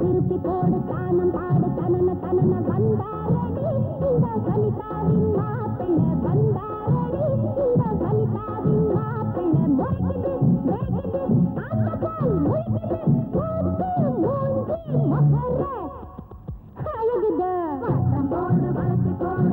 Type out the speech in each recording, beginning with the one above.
திருப்பி போடு தானம் பாடு தனன தனன வந்தாரடி. இந்த சனிதாவின் மாப்பிள்ளை வந்தாரடி. இந்த சனிதாவின் மாப்பிள்ளை முறைக்குது முறைக்குது அந்த போல் முறைக்குது மூக்கு மூஞ்சி முகர அழகுதா? வட்டம் போடு வளர்த்து போடு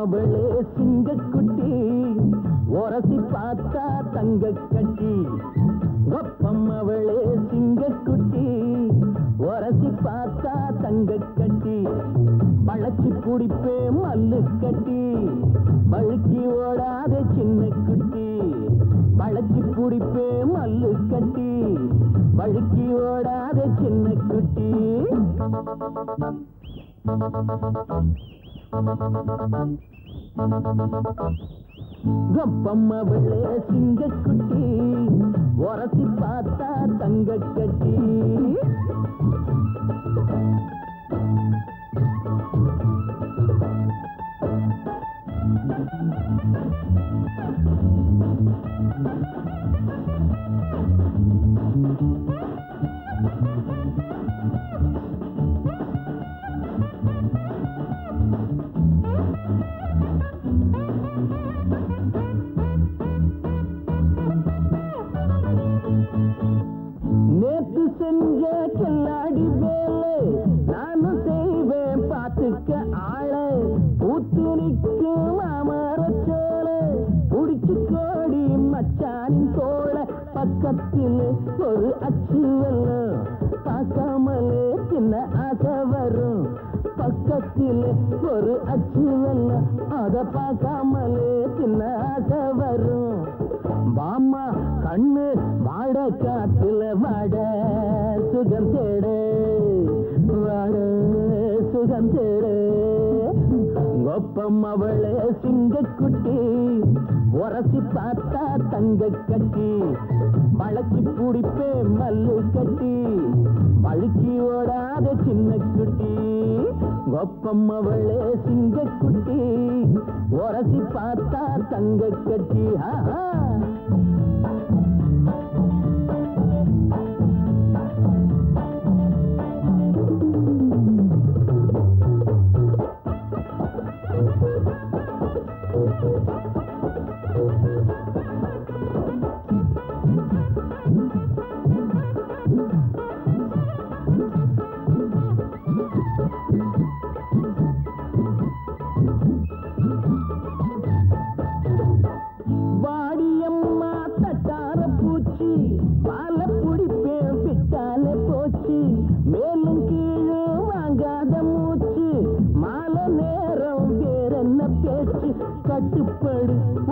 ஒப்பம்மவளே சிங்கக்குட்டி. உரசி பார்த்தா தங்க கட்டி ஒப்பம்மவளே சிங்கக்குட்டி. உரசி பார்த்தா தங்க கட்டி வளைச்சி பிடிப்பே மல்லு கட்டி வழுக்கி ஓடாத சின்ன குட்டி வளைச்சி குடிப்பே மல்லு கட்டி வழுக்கி ஓடாத சின்ன குட்டி கப்பம்மவளே சிங்கக்குட்டி உரசி பார்த்தா தங்க கட்டி Thank you. செஞ்ச கில்லாடி வேலை? நானும் செய்வேன் பார்த்துக்க ஆள. ஊத்து நிற்கும் மாமரச்சோல புடிச்சு கோடி மச்சானின் தோள பக்கத்தில் ஒரு அச்சு வெல்லம் பார்க்காமலே பின்ன ஆசை வரும். பக்கத்தில் ஒரு அச்சு வெல்லம் அத பார்க்காமலே பின்ன ஆசை வரும். பாமா கண்ணு வாட காத்துல வாட. சுகம் தேடு. வாட சுகம் தேடு. கொப்பம் அவளே சிங்கக்குட்டி. உரசி பார்த்தா தங்க கட்டி. வழக்கி பிடிப்பே மல்லு கட்டி. வழுக்கி ஓடாத சின்ன குட்டி கொப்பம் அவளே சிங்கக்குட்டி. உரசி பார்த்தா தங்க கட்டி. ஆஹா.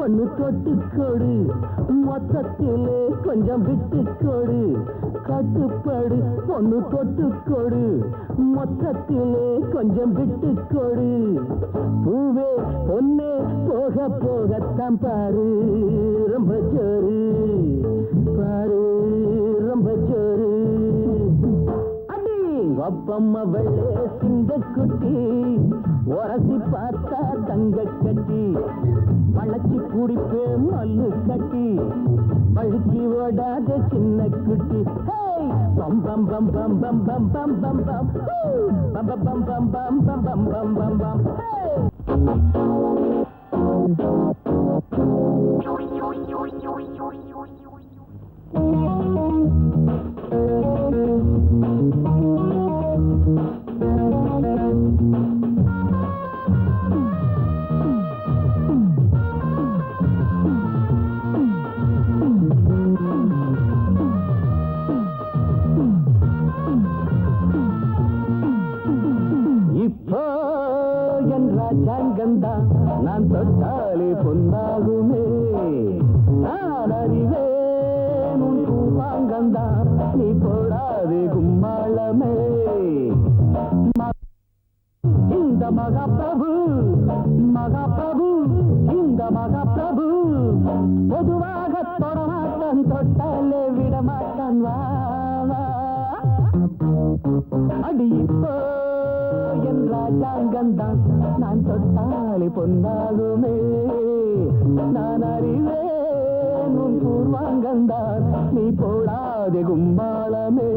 கட்டுப்படு ஒண்ணு தொட்டுக்கொடு. மொத்தத்திலே கொஞ்சம் விட்டுக்கொடு. கட்டுப்படு ஒண்ணு தொட்டுக்கொடு. மொத்தத்திலே கொஞ்சம் விட்டுக்கொடு. பூவே பொன்னே போக போகத்தான் பாரு. ரொம்ப சோறு. பாரு ரொம்ப சோறு. அடி ஒப்பம் அவளே சிங்கக்குட்டி. உரசி பார்த்தா தங்க கட்டி. வளைச்சி குடிப்பே மல்லு கட்டி வழுக்கி ஓடாத சின்ன குட்டி ஹேய்! பம் பம் பம் பம் பம் பம் பம் பம் பம் ஹூ! பம் பம் பம் பம் பம் பம் பம் பம் பம் பம் என் ராஜாங்கந்தா நான் தொட்டாலே பொன்னாகுமே. நான் அறிவேன் உன் பூவாங்கந்தான் நீ போடாதே கும்மாளமே. இந்த மகாபிரபு மகாபிரபு இந்த மகாபிரபு பொதுவாக தொடமாட்டான் தொட்டாலே விடமாட்டான். வா வா. அடி இப்போ என் ராஜாங்கந்தான். நான் தொட்டாலே பொன்னாகுமே. நான் அறிவேன் உன் பூர்வாங்கந்தான். நீ போடாதே கும்பாளமே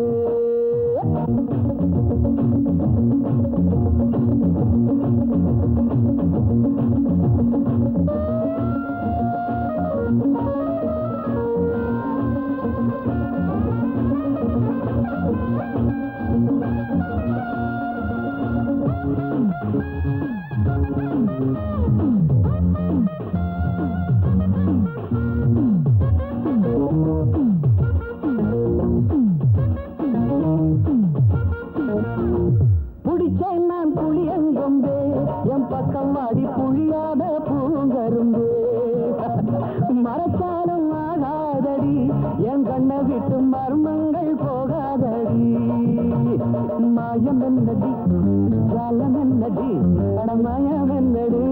ஜாலம் என்னடி படமயம் என்னடி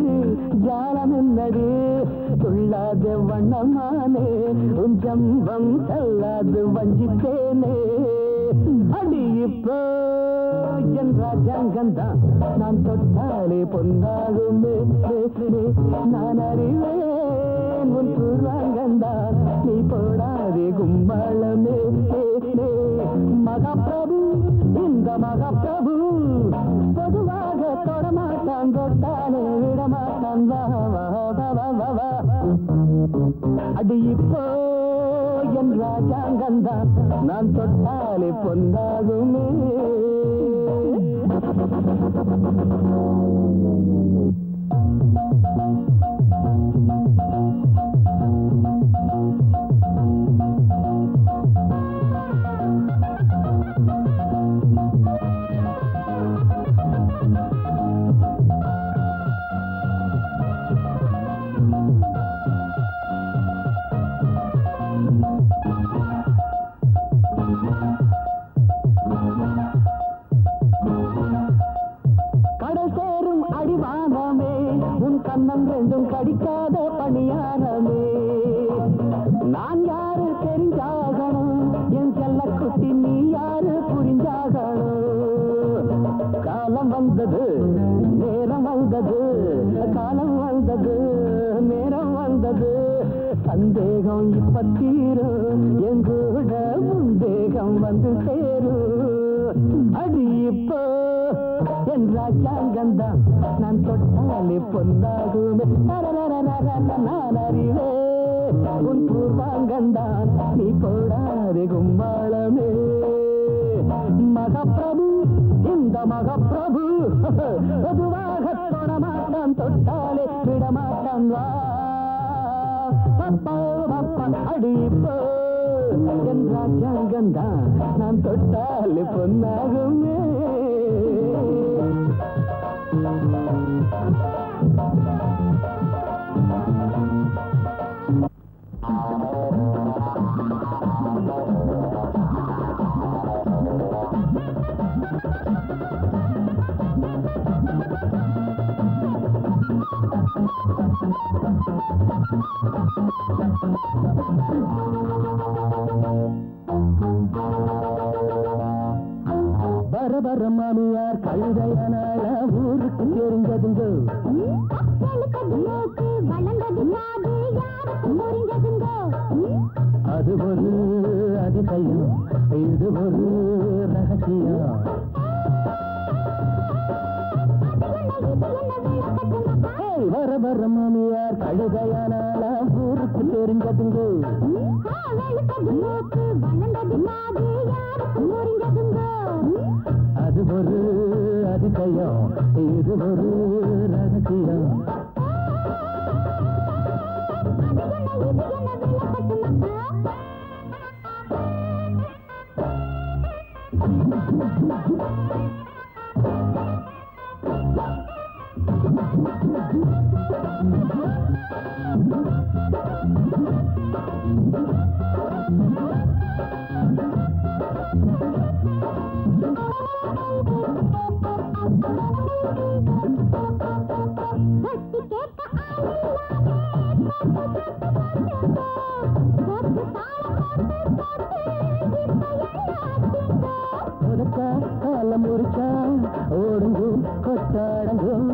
ஜாலம் என்னடி துள்ளாத வண்ணமானே உன் ஜம்பம் செல்லாது வஞ்சித்தேனே. அடி இப்போ என் ராஜாங்கந்தான் நான் தொட்டாலே பொன்னாகுமே. நான் அறிவேன் உன் பூர்வாங்கந்தான் நீ போடாதே கும்பாளமே மகாபிரபு இந்த மகாபிரபு பணம் தொட்டாலே விடமாட்டான் அடி இப்போ என் ராஜாங்கந்தான். நான் தொட்டாலே பொந்தாகுமே வந்தது நேரம் வந்தது காலம் வந்தது நேரம் வந்தது. சந்தேகம் இப்ப தீரும் எங்கூட சந்தேகம் வந்து சேரும். அடி இப்போ என் ராஜாங்கந்தான் நான் தொட்டாலே பொன்னாகுமே நான் அறிவே உன் பூர்வாங்கந்தான் நீ போடாது கும்பாளமே மகப்பிரபு இந்த மகப்பிரபு பொதுவாக தொடமாட்டான் தொட்டாலே விடமாட்டான் வா பப்பா பப்பா அடி என் ராஜாங்கந்தான் நான் தொட்டாலே பொன்னாகுமே வர பரபர மாமியார் கழுதையனால ஊருக்கு தெரிஞ்சதுங்க அது ஒரு அதிசயம் இது ஒரு ரகசியம். வர வர மாமியார் கழுதையானால ஊருக்கு தெரிஞ்சதுங்க அது ஒரு அதிசயம் இது ஒரு ரகசியம் Thank you. Let's get the காலம் முறிச்சா ஓடுங்கும் கொத்தாடங்கும்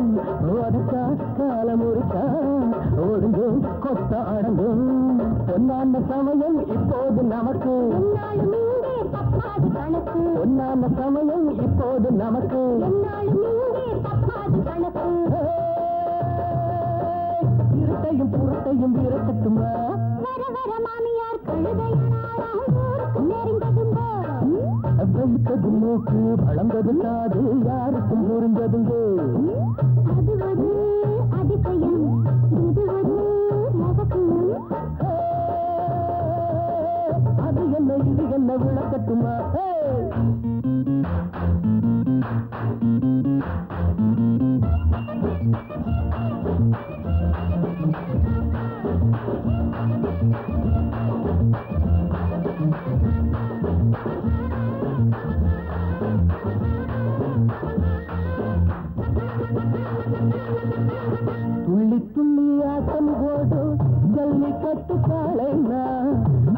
உனக்கா காலம் முறிச்சா ஓடுங்கும் கொத்தாடங்கும் பொன்னான சமயம் இப்போது நமக்கு. பொன்னான சமயம் இப்போது நமக்கு. இருட்டையும் புறத்தையும் விரட்டட்டுமா வர வர மாமியார் கழுதையனாராம் வெளுத்தது மூக்கு வளர்ந்தது காது யாருக்கும் புரிந்ததுங்கே அது என்ன இது என்ன விளக்கட்டுமா? Thank you. அள்ளி கட்டுப்பாளைனா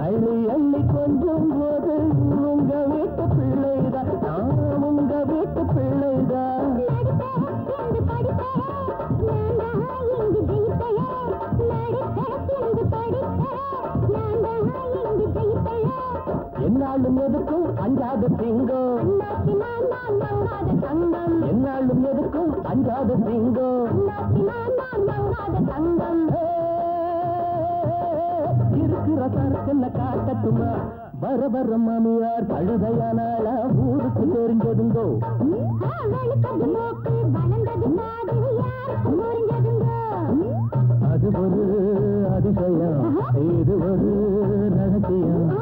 அள்ளி அள்ளி கொஞ்சம் போது உங்க வீட்டு பிள்ளைதான். நான் உங்க வீட்டு பிள்ளைதான். என்னாலும் எதுக்கும் அஞ்சாத திங்கம் தங்கம் என்னாலும் எதுக்கும் அஞ்சாத திங்கம். தங்கம் பண்ற சரக்குல காட்டட்டுமா? வர வர மாமியார் பழுதையானால ஊருக்கு தெரிஞ்சதுங்கோ. அது ஒரு அதிசயம். இது ஒரு ரகசியம்.